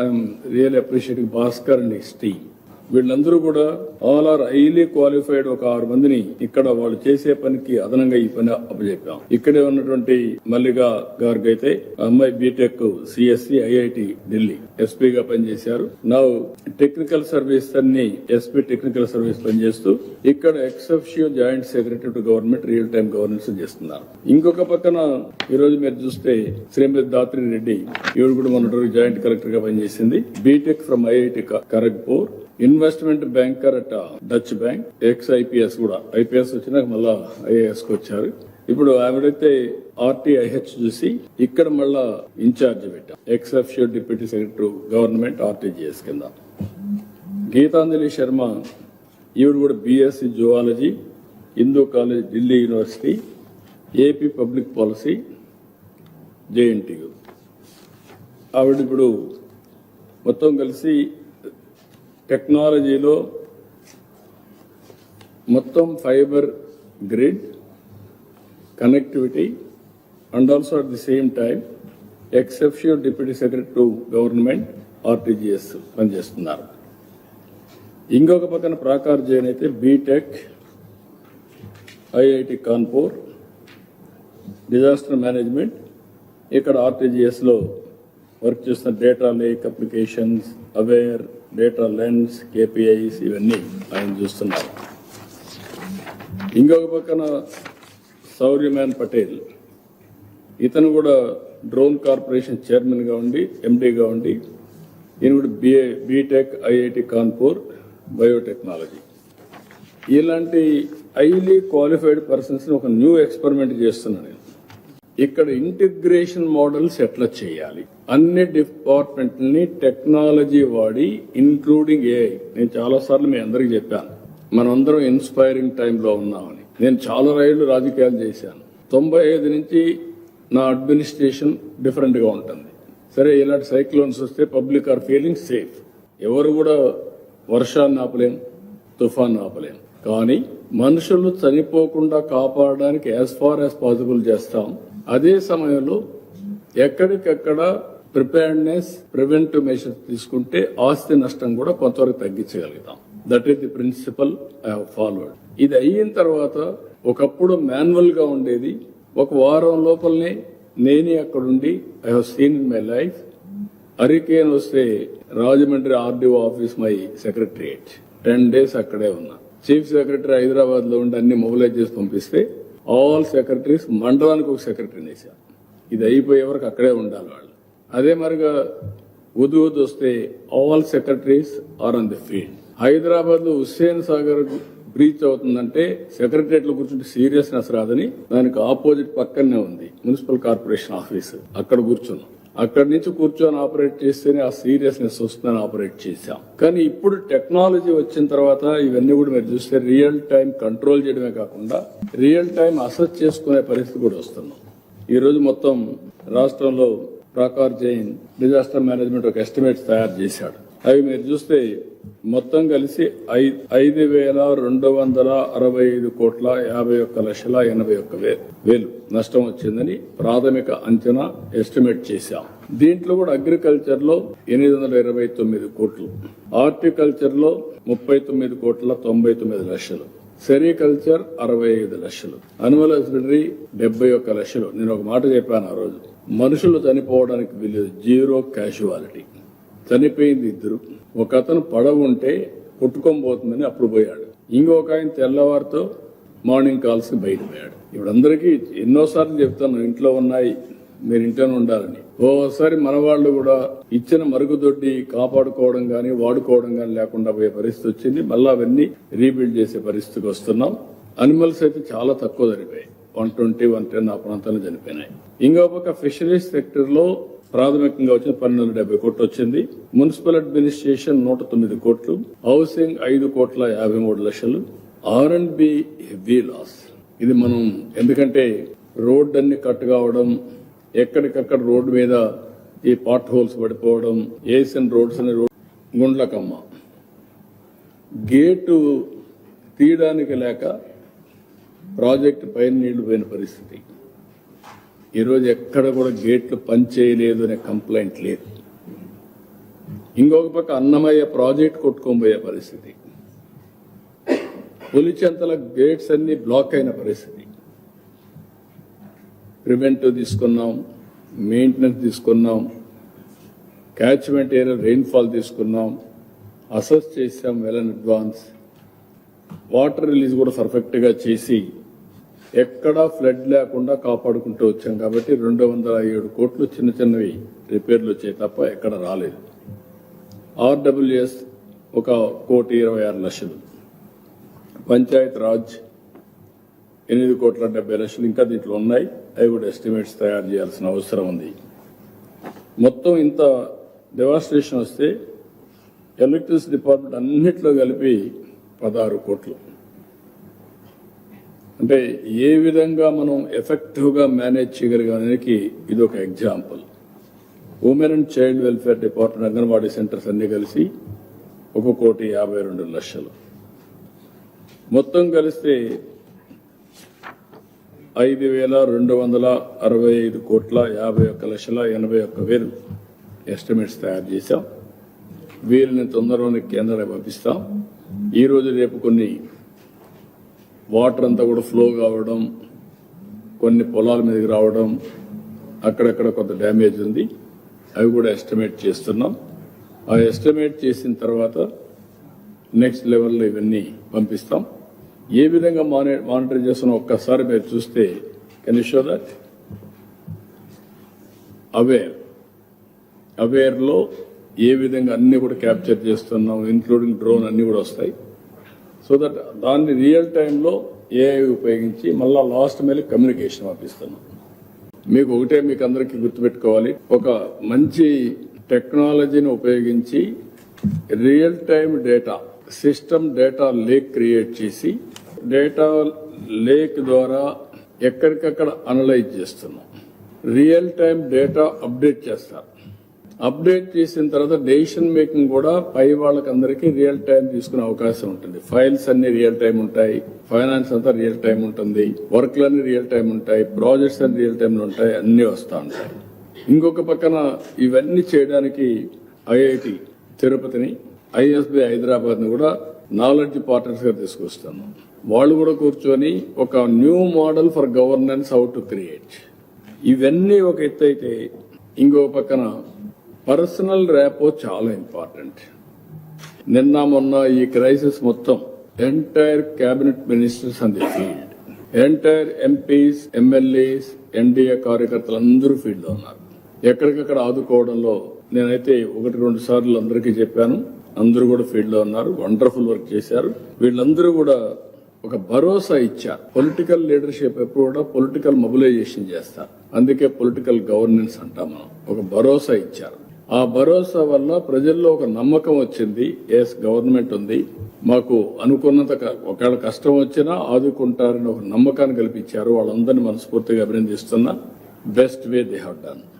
I am really appreciating Bhaskar and his team. వీళ్ళందరూ కూడా all are highly qualified ఒక ఆరు మందిని ఇక్కడ వాళ్ళు చేసే పనికి అదనంగా ఈ పని అప్పచెప్పాం. ఇక్కడే ఉన్నటువంటి మల్లిగా గారికి అయితే అమ్మాయి బీటెక్ సిఎస్సి ఐఐటి ఢిల్లీ ఎస్పీగా పనిచేశారు. నా టెక్నికల్ సర్వీస్ అన్ని ఎస్పీ టెక్నికల్ సర్వీస్ పనిచేస్తూ ఇక్కడ ex officio joint secretary to government real time governance చేస్తున్నారు. ఇంకొక పక్కన ఈ రోజు మీరు చూస్తే శ్రీమతి దాత్రి రెడ్డి ఈవిడ కూడా మొన్నటి జాయింట్ కలెక్టర్గా పనిచేసింది BTech from IIT Kharagpur investment banker at Deutsche bank ex IPS కూడా. ఐపీఎస్ వచ్చినాక మళ్ళా ఐఏఎస్కి వచ్చారు. ఇప్పుడు ఆవిడైతే ఆర్టీఐహెచ్ చూసి ఇక్కడ మళ్ళా ఇన్ఛార్జ్ పెట్టాం ex deputy secretary government RTGS కింద. గీతాంజలి శర్మ ఈవిడ కూడా BSc zoology Hindu college Delhi university AP public policy JNTU ఆవిడ ఇప్పుడు మొత్తం కలిసి టెక్నాలజీలో మొత్తం fibre grid connectivity and also at the same time ex officio deputy secretary to government RTGS పనిచేస్తున్నారు. ఇంకొక పక్కన ప్రాకార్ జైన్ అయితే BTech IIT Kanpur disaster management ఇక్కడ ఆర్టీజీఎస్లో వర్క్ చేస్తున్న data lake applications aware data lens KPIs ఇవన్నీ ఆయన చూస్తున్నారు. ఇంకొక పక్కన సౌర్యమాన్ పటేల్. ఇతను కూడా డ్రోన్ కార్పొరేషన్ చైర్మన్గా ఉండి ఎండీగా ఉండి ఈయన కూడా BA BTech IIT Kanpur biotechnology ఇలాంటి హైలీ క్వాలిఫైడ్ పర్సన్స్ని ఒక న్యూ ఎక్స్పెరిమెంట్ చేస్తున్నాను నేను ఇక్కడ ఇంటిగ్రేషన్ మోడల్స్ ఎట్లా చేయాలి? అన్ని డిపార్ట్మెంట్ని టెక్నాలజీ వాడి ఇన్క్లూడింగ్ ఏఐ నేను చాలా సార్లు మీ అందరికి చెప్పాను. మనందరం ఇన్స్పైరింగ్ టైంలో ఉన్నామని. నేను చాలా రైళ్ళు రాజకీయాలు చేశాను. తొంభై ఐదు నుంచి నా అడ్మినిస్ట్రేషన్ డిఫరెంట్గా ఉంటుంది. సరే ఇలాంటి సైక్లోన్స్ వస్తే పబ్లిక్ ఆర్ ఫీలింగ్ సేఫ్. ఎవరు కూడా వర్షాన్ని ఆపలేం తుఫాన్ ఆపలేం. కానీ మనుషులు చనిపోకుండా కాపాడడానికి యాజ్ ఫార్ యాజ్ పాసిబుల్ చేస్తాం. అదే సమయంలో ఎక్కడికెక్కడ ప్రిపేర్డ్నెస్ ప్రివెంటివ్ మెషర్స్ తీసుకుంటే ఆస్తి నష్టం కూడా కొంతవరకు తగ్గించగలుగుతాం. That is the principle I have followed ఇది అయిన తర్వాత ఒకప్పుడు మాన్యువల్గా ఉండేది. ఒక వారం లోపలనే నేనే అక్కడుండి I have seen in my life hurricane వస్తే Rajahmundry RDO office my secretariat ten days అక్కడే ఉన్నా. చీఫ్ సెక్రటరీ హైదరాబాద్లో ఉండి అన్ని మొబిలైజ్ చేసి పంపిస్తే ఆల్ సెక్రటరీస్ మండలానికి ఒక సెక్రటరీని వేశారు ఇది అయిపోయే వరకు అక్కడే ఉండాలి వాళ్ళు. అదే మరిగా వద్దు వద్దు వస్తే all secretaries are on the field హైదరాబాద్లో హుస్సేన్ సాగర్ బ్రీచ్ అవుతుందంటే సెక్రటరియట్లో కూర్చుంటే సీరియస్నెస్ రాదని దానికి ఆపోజిట్ పక్కనే ఉంది. మున్సిపల్ కార్పొరేషన్ ఆఫీస్ అక్కడ కూర్చున్నాం. అక్కడి నుంచి కూర్చొని ఆపరేట్ చేస్తేనే ఆ సీరియస్నెస్ వస్తుందని ఆపరేట్ చేశాం. కానీ ఇప్పుడు టెక్నాలజీ వచ్చిన తర్వాత ఇవన్నీ కూడా మీరు చూస్తే రియల్ టైం కంట్రోల్ చేయడమే కాకుండా రియల్ టైం అసెస్ చేసుకునే పరిస్థితి కూడా వస్తున్నాం ఈరోజు మొత్తం రాష్ట్రంలో ప్రాకార్ జైన్ డిజాస్టర్ మేనేజ్మెంట్ ఒక ఎస్టిమేట్స్ తయారు చేశాడు. అవి మీరు చూస్తే మొత్తం కలిసి ఐ- ఐదు వేల రెండు వందల అరవై ఐదు కోట్ల యాభై ఒక్క లక్షల ఎనభై ఒక్క వే- వేలు నష్టం వచ్చిందని ప్రాథమిక అంచనా ఎస్టిమేట్ చేశాం. దీంట్లో కూడా అగ్రికల్చర్లో ఎనిమిది వందల ఇరవై తొమ్మిది కోట్లు హార్టికల్చర్లో ముప్పై తొమ్మిది కోట్ల తొంభై తొమ్మిది లక్షలు సెరికల్చర్ అరవై ఐదు లక్షలు అనిమల్ హస్బెండరీ డెబ్బై ఒక్క లక్షలు. నేను ఒక మాట చెప్పాను ఆ రోజు. మనుషులు చనిపోవడానికి వీలు జీరో క్యాషువాలిటీ చనిపోయింది ఇద్దరు. ఒక అతను పడవ ఉంటే కొట్టుకొని పోతుందని అప్పుడు పోయాడు. ఇంకొక ఆయన తెల్లవారితో మార్నింగ్ కాల్స్కి బయటపోయాడు ఇప్పుడు అందరికీ ఎన్నోసార్లు చెప్తాను ఇంట్లో ఉన్నాయి మీరు ఇంట్లోనే ఉండాలని. ఓసారి మన వాళ్ళు కూడా ఇచ్చిన మరుగుదొడ్డి కాపాడుకోవడం కానీ వాడుకోవడం కానీ లేకుండా పోయే పరిస్థితి వచ్చింది. మళ్ళీ అవన్నీ రీబిల్డ్ చేసే పరిస్థితికి వస్తున్నాం. అనిమల్స్ అయితే చాలా తక్కువ చనిపోయాయి వన్ ట్వంటీ వన్ టెన్ ఆ ప్రాంతాల్లో చనిపోయినాయి. ఇంకో పక్క ఫిషరీస్ సెక్టర్లో ప్రాథమికంగా వచ్చిన పన్నెండు వందల డెబ్బై కోట్లు వచ్చింది. మున్సిపల్ అడ్మినిస్ట్రేషన్ నూట తొమ్మిది కోట్లు హౌసింగ్ ఐదు కోట్ల యాభై మూడు లక్షలు R and B heavy loss ఇది మనం ఎందుకంటే రోడ్ అన్ని కట్ కావడం ఎక్కడికక్కడ రోడ్డు మీద ఈ పాట్ హోల్స్ పడిపోవడం ఏసియన్ రోడ్స్ అనే రోడ్ గుండ్లకమ్మ. గేటు తీయడానికి లేక ప్రాజెక్టు పైన నీళ్ళు పోయిన పరిస్థితి. ఈరోజు ఎక్కడ కూడా గేట్లు పనిచేయలేదు అనే కంప్లైంట్ లేదు. ఇంకొక పక్క అన్నమయ్య ప్రాజెక్ట్ కొట్టుకోబోయే పరిస్థితి. పులిచెంతల గేట్స్ అన్ని బ్లాక్ అయిన పరిస్థితి. ప్రివెంట్ తీసుకున్నాం మెయింటెనెన్స్ తీసుకున్నాం క్యాచ్మెంట్ ఏరియా రెయిన్ఫాల్ తీసుకున్నాం అసెస్ చేసాం వెల్ అడ్వాన్స్ వాటర్ రిలీజ్ కూడా పర్ఫెక్ట్గా చేసి ఎక్కడా ఫ్లడ్ లేకుండా కాపాడుకుంటూ వచ్చాం కాబట్టి రెండు వందల ఏడు కోట్లు చిన్న చిన్నవి రిపేర్లు వచ్చాయి తప్ప ఎక్కడ రాలేదు. ఆర్డబ్ల్యూఎస్ ఒక కోటి ఇరవై ఆరు లక్షలు. పంచాయత్ రాజ్ ఎనిమిది కోట్ల డెబ్బై లక్షలు ఇంకా దీంట్లో ఉన్నాయి. అవి కూడా ఎస్టిమేట్స్ తయారు చేయాల్సిన అవసరం ఉంది. మొత్తం ఇంత డెవాస్ట్రేషన్ వస్తే ఎలక్ట్రిసిటీ డిపార్ట్మెంట్ అన్నిట్లో కలిపి పదహారు కోట్లు. అంటే ఏ విధంగా మనం ఎఫెక్టివ్గా మేనేజ్ చేయగలిగానికి ఇది ఒక example women and child welfare department anganwadi centres అన్ని కలిసి ఒక కోటి యాభై రెండు లక్షలు. మొత్తం కలిస్తే ఐదు వేల రెండు వందల అరవై ఐదు కోట్ల యాభై ఒక్క లక్షల ఎనభై ఒక్క వేలు ఎస్టిమేట్స్ తయారు చేశాం. వీరిని తొందరలోనే కేంద్రానికి పంపిస్తాం. ఈ రోజు రేపు కొన్ని వాటర్ అంతా కూడా ఫ్లో కావడం కొన్ని పొలాల మీదకి రావడం అక్కడక్కడ కొంత డ్యామేజ్ ఉంది. అవి కూడా ఎస్టిమేట్ చేస్తున్నాం. ఆ ఎస్టిమేట్ చేసిన తర్వాత నెక్స్ట్ లెవెల్లో ఇవన్నీ పంపిస్తాం. ఏ విధంగా మాని మానిటర్ చేస్తున్నా ఒక్కసారి మీరు చూస్తే కెన్ షో దట్ అవేర్ అవేర్లో ఏ విధంగా అన్నీ కూడా క్యాప్చర్ చేస్తున్నాం ఇంక్లూడింగ్ డ్రోన్ అన్నీ కూడా వస్తాయి. సో దట్ దాన్ని రియల్ టైంలో ఏఐ ఉపయోగించి మళ్ళా లాస్ట్ మేలు కమ్యూనికేషన్ పంపిస్తున్నాం మీకు ఒకటే మీకు అందరికీ గుర్తుపెట్టుకోవాలి. ఒక మంచి టెక్నాలజీని ఉపయోగించి real time data system data lake create చేసి డేటా లేక్ ద్వారా ఎక్కడికక్కడ అనలైజ్ చేస్తున్నాం. రియల్ టైం డేటా అప్డేట్ చేస్తారు. అప్డేట్ చేసిన తర్వాత డెసిషన్ మేకింగ్ కూడా పై వాళ్ళకందరికీ రియల్ టైం తీసుకునే అవకాశం ఉంటుంది. ఫైల్స్ అన్ని రియల్ టైం ఉంటాయి. ఫైనాన్స్ అంతా రియల్ టైం ఉంటుంది. వర్క్లన్నీ రియల్ టైం ఉంటాయి. ప్రాజెక్ట్స్ అన్ని రియల్ టైంలో ఉంటాయి. అన్ని వస్తూ ఉంటాయి. ఇంకొక పక్కన ఇవన్నీ చేయడానికి ఐఐటి తిరుపతిని ఐఎస్బి హైదరాబాద్ని కూడా నాలెడ్జ్ పార్ట్నర్స్గా తీసుకొస్తాను వాళ్ళు కూడా కూర్చొని ఒక new model for governance how to create. ఇవన్నీ ఒక ఎత్తు అయితే ఇంకో పక్కన పర్సనల్ ర్యాపో చాలా ఇంపార్టెంట్. నిన్న మొన్న ఈ క్రైసిస్ మొత్తం entire cabinet ministers on the field entire MPs MLAs NDA కార్యకర్తలు అందరూ ఫీల్డ్లో ఉన్నారు. ఎక్కడికక్కడ ఆదుకోవడంలో నేనైతే ఒకటి రెండు సార్లు అందరికీ చెప్పాను. అందరూ కూడా ఫీల్డ్లో ఉన్నారు. వండర్ఫుల్ వర్క్ చేశారు. వీళ్ళందరూ కూడా ఒక భరోసా ఇచ్చారు. పొలిటికల్ లీడర్షిప్ ఎప్పుడు కూడా పొలిటికల్ మొబిలైజేషన్ చేస్తారు. అందుకే పొలిటికల్ గవర్నెన్స్ అంటాం మనం. ఒక భరోసా ఇచ్చారు. ఆ భరోసా వల్ల ప్రజల్లో ఒక నమ్మకం వచ్చింది. ఎస్ గవర్నమెంట్ ఉంది. మాకు అనుకున్నంత ఒకవేళ కష్టం వచ్చినా ఆదుకుంటారని ఒక నమ్మకాన్ని కల్పించారు. వాళ్ళందరినీ మనస్ఫూర్తిగా అభినందిస్తున్నా. Best way they have done